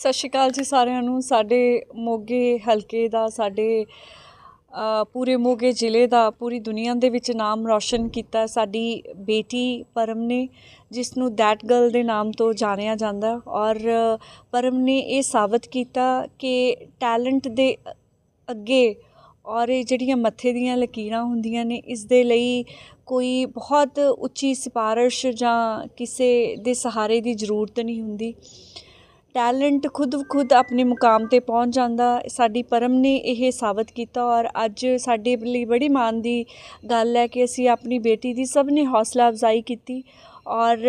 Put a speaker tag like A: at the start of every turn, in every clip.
A: ਸਤਿ ਸ਼੍ਰੀ ਅਕਾਲ ਜੀ ਸਾਰਿਆਂ ਨੂੰ। ਸਾਡੇ ਮੋਗੇ ਹਲਕੇ ਦਾ, ਸਾਡੇ ਪੂਰੇ ਮੋਗੇ ਜ਼ਿਲ੍ਹੇ ਦਾ, ਪੂਰੀ ਦੁਨੀਆ ਦੇ ਵਿੱਚ ਨਾਮ ਰੌਸ਼ਨ ਕੀਤਾ ਸਾਡੀ ਬੇਟੀ ਪਰਮ ਨੇ, ਜਿਸ ਨੂੰ ਦੈਟ ਗਰਲ ਦੇ ਨਾਮ ਤੋਂ ਜਾਣਿਆ ਜਾਂਦਾ। ਔਰ ਪਰਮ ਨੇ ਇਹ ਸਾਬਤ ਕੀਤਾ ਕਿ ਟੈਲੈਂਟ ਦੇ ਅੱਗੇ ਔਰ ਇਹ ਜਿਹੜੀਆਂ ਮੱਥੇ ਦੀਆਂ ਲਕੀਰਾਂ ਹੁੰਦੀਆਂ ਨੇ, ਇਸ ਦੇ ਲਈ ਕੋਈ ਬਹੁਤ ਉੱਚੀ ਸਿਫਾਰਿਸ਼ ਜਾਂ ਕਿਸੇ ਦੇ ਸਹਾਰੇ ਦੀ ਜ਼ਰੂਰਤ ਨਹੀਂ ਹੁੰਦੀ। ਟੈਲੈਂਟ ਖੁਦ ਖੁਦ ਆਪਣੇ ਮੁਕਾਮ ਤੇ ਪਹੁੰਚ ਜਾਂਦਾ। ਸਾਡੀ ਪਰਮ ਨੇ ਇਹ ਸਾਬਤ ਕੀਤਾ ਔਰ ਅੱਜ ਸਾਡੇ ਲਈ ਬੜੀ ਮਾਣ ਦੀ ਗੱਲ ਹੈ ਕਿ ਅਸੀਂ ਆਪਣੀ ਬੇਟੀ ਦੀ ਸਭ ਨੇ ਹੌਸਲਾ ਅਫਜ਼ਾਈ ਕੀਤੀ ਔਰ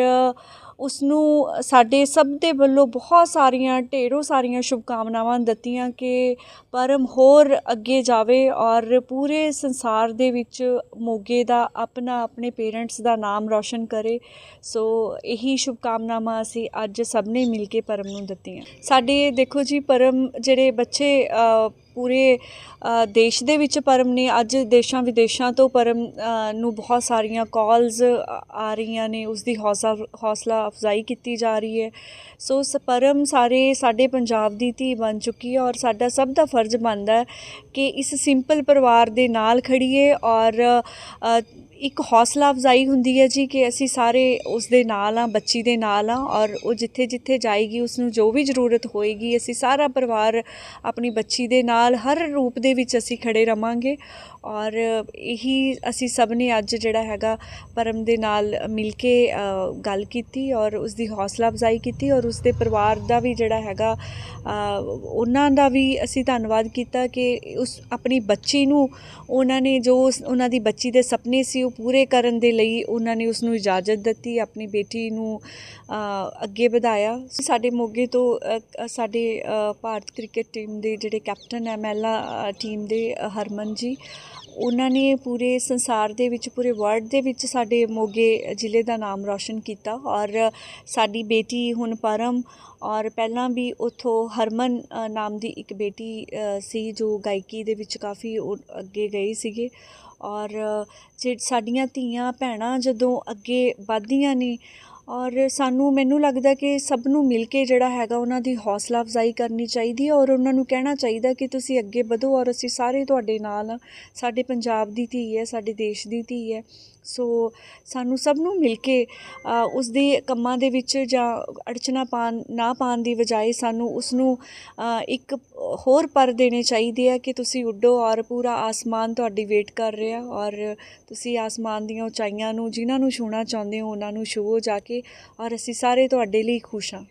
A: ਉਸ ਨੂੰ ਸਾਡੇ ਸਭ ਦੇ ਵੱਲੋਂ ਬਹੁਤ ਸਾਰੀਆਂ, ਢੇਰੋਂ ਸਾਰੀਆਂ ਸ਼ੁਭਕਾਮਨਾਵਾਂ ਦਿੱਤੀਆਂ ਕਿ ਪਰਮ ਹੋਰ ਅੱਗੇ ਜਾਵੇ ਔਰ ਪੂਰੇ ਸੰਸਾਰ ਦੇ ਵਿੱਚ ਮੋਗੇ ਦਾ ਆਪਣਾ, ਆਪਣੇ ਪੇਰੈਂਟਸ ਦਾ ਨਾਮ ਰੌਸ਼ਨ ਕਰੇ। ਸੋ ਇਹੀ ਸ਼ੁਭਕਾਮਨਾਵਾਂ ਅਸੀਂ ਅੱਜ ਸਭ ਨੇ ਮਿਲ ਕੇ ਪਰਮ ਨੂੰ ਦਿੱਤੀਆਂ। ਸਾਡੇ, ਦੇਖੋ ਜੀ, ਪਰਮ ਜਿਹੜੇ ਬੱਚੇ ਪੂਰੇ ਦੇਸ਼ ਦੇ ਵਿੱਚ ਪਰਮ ਨੇ, ਅੱਜ ਦੇਸ਼ਾਂ ਵਿਦੇਸ਼ਾਂ ਤੋਂ ਪਰਮ ਨੂੰ ਬਹੁਤ ਸਾਰੀਆਂ ਕਾਲਸ ਆ ਰਹੀਆਂ ਨੇ ਉਸ ਦੀ ਹੌਸਲਾ ਹੌਸਲਾ ਅਫਜ਼ਾਈ ਕੀਤੀ ਜਾ ਰਹੀ ਹੈ। ਸੋ ਸ, ਪਰਮ ਸਾਰੇ ਸਾਡੇ ਪੰਜਾਬ ਦੀ ਧੀ ਬਣ ਚੁੱਕੀ ਹੈ ਔਰ ਸਾਡਾ ਸਭ ਦਾ ਫਰਜ਼ ਬਣਦਾ ਹੈ ਕਿ ਇਸ ਸਿੰਪਲ ਪਰਿਵਾਰ ਦੇ ਨਾਲ ਖੜੀਏ ਔਰ ਇੱਕ ਹੌਸਲਾ ਅਫਜ਼ਾਈ ਹੁੰਦੀ ਹੈ ਜੀ ਕਿ ਅਸੀਂ ਸਾਰੇ ਉਸ ਦੇ ਨਾਲ ਆ ਬੱਚੀ ਦੇ ਨਾਲ ਆ ਔਰ ਉਹ ਜਿੱਥੇ ਜਿੱਥੇ ਜਾਏਗੀ ਉਸ ਨੂੰ ਜੋ ਵੀ ਜ਼ਰੂਰਤ ਹੋਏਗੀ, ਅਸੀਂ ਸਾਰਾ ਪਰਿਵਾਰ ਆਪਣੀ ਬੱਚੀ ਦੇ ਨਾਲ, ਹਰ ਰੂਪ ਦੇ ਵਿੱਚ ਅਸੀਂ ਖੜੇ ਰਵਾਂਗੇ ਔਰ ਇਹੀ ਅਸੀਂ ਸਭ ਨੇ ਅੱਜ ਜਿਹੜਾ ਹੈਗਾ ਪਰਮ ਦੇ ਨਾਲ ਮਿਲ ਕੇ ਗੱਲ ਕੀਤੀ ਔਰ ਉਸ ਦੀ ਹੌਸਲਾ ਅਫਜ਼ਾਈ ਕੀਤੀ ਔਰ ਉਸ ਦੇ ਪਰਿਵਾਰ ਦਾ ਵੀ ਜਿਹੜਾ ਹੈਗਾ ਉਹਨਾਂ ਦਾ ਵੀ ਅਸੀਂ ਧੰਨਵਾਦ ਕੀਤਾ ਕਿ ਉਸ ਆਪਣੀ ਬੱਚੀ ਨੂੰ ਉਹਨਾਂ ਨੇ ਜੋ ਉਸ- ਉਹਨਾਂ ਦੀ ਬੱਚੀ ਦੇ ਸੁਪਨੇ ਸੀ ਉਹ ਪੂਰੇ ਕਰਨ ਦੇ ਲਈ ਉਹਨਾਂ ਨੇ ਉਸ ਨੂੰ ਇਜਾਜ਼ਤ ਦਿੱਤੀ, ਆਪਣੀ ਬੇਟੀ ਨੂੰ ਅੱਗੇ ਵਧਾਇਆ। ਸਾਡੇ ਮੋਗੇ ਤੋਂ ਸਾਡੇ ਭਾਰਤ ਕ੍ਰਿਕਟ ਟੀਮ ਦੇ ਜਿਹੜੇ ਕੈਪਟਨ ਹੈ, ਮਹਿਲਾ ਟੀਮ ਦੇ ਹਰਮਨ ਜੀ ਉਹਨਾਂ ਨੇ ਪੂਰੇ ਸੰਸਾਰ ਦੇ ਵਿੱਚ, ਪੂਰੇ ਵਰਲਡ ਦੇ ਵਿੱਚ ਸਾਡੇ ਮੋਗੇ ਜ਼ਿਲ੍ਹੇ ਦਾ ਨਾਮ ਰੌਸ਼ਨ ਕੀਤਾ ਔਰ ਸਾਡੀ ਬੇਟੀ ਹੁਣ ਪਰਮ ਔਰ ਪਹਿਲਾਂ ਵੀ ਉੱਥੋਂ ਹਰਮਨ ਨਾਮ ਦੀ ਇੱਕ ਬੇਟੀ ਸੀ ਜੋ ਗਾਇਕੀ ਦੇ ਵਿੱਚ ਕਾਫੀ ਉਹ ਅੱਗੇ ਗਏ ਸੀਗੇ ਔਰ ਜੇ ਸਾਡੀਆਂ ਧੀਆਂ ਭੈਣਾਂ ਜਦੋਂ ਅੱਗੇ ਵੱਧਦੀਆਂ ਨੇ ਔਰ ਸਾਨੂੰ ਮੈਨੂੰ ਲੱਗਦਾ ਕਿ ਸਭ ਨੂੰ ਮਿਲ ਕੇ ਜਿਹੜਾ ਹੈਗਾ ਉਹਨਾਂ ਦੀ ਹੌਸਲਾ ਅਫਜ਼ਾਈ ਕਰਨੀ ਚਾਹੀਦੀ ਹੈ ਔਰ ਉਹਨਾਂ ਨੂੰ ਕਹਿਣਾ ਚਾਹੀਦਾ ਕਿ ਤੁਸੀਂ ਅੱਗੇ ਵਧੋ ਔਰ ਅਸੀਂ ਸਾਰੇ ਤੁਹਾਡੇ ਨਾਲ ਹਾਂ। ਸਾਡੇ ਪੰਜਾਬ ਦੀ ਧੀ ਹੈ ਸਾਡੇ ਦੇਸ਼ ਦੀ ਧੀ ਹੈ। ਸੋ ਸਾਨੂੰ ਸਭ ਨੂੰ ਮਿਲ ਕੇ ਅ, ਉਸ ਦੇ ਕੰਮਾਂ ਦੇ ਵਿੱਚ ਜਾਂ ਅੜਚਨਾ ਪਾਣ ਨਾ ਪਾਣ ਦੀ ਬਜਾਏ ਸਾਨੂੰ ਉਸ ਨੂੰ ਇੱਕ ਹੋਰ ਪਰ ਦੇਣੇ ਚਾਹੀਦੇ ਆ ਕਿ ਤੁਸੀਂ ਉੱਡੋ ਔਰ ਪੂਰਾ ਆਸਮਾਨ ਤੁਹਾਡੀ ਵੇਟ ਕਰ ਰਿਹਾ ਔਰ ਤੁਸੀਂ ਆਸਮਾਨ ਦੀਆਂ ਉਚਾਈਆਂ ਨੂੰ ਜਿਨ੍ਹਾਂ ਨੂੰ ਛੂਣਾ ਚਾਹੁੰਦੇ ਹੋ ਉਹਨਾਂ ਨੂੰ ਛੂਹੋ ਜਾ ਕੇ ਕੇ ਔਰ ਅਸੀਂ ਸਾਰੇ ਤੁਹਾਡੇ ਲਈ ਖੁਸ਼ ਹਾਂ।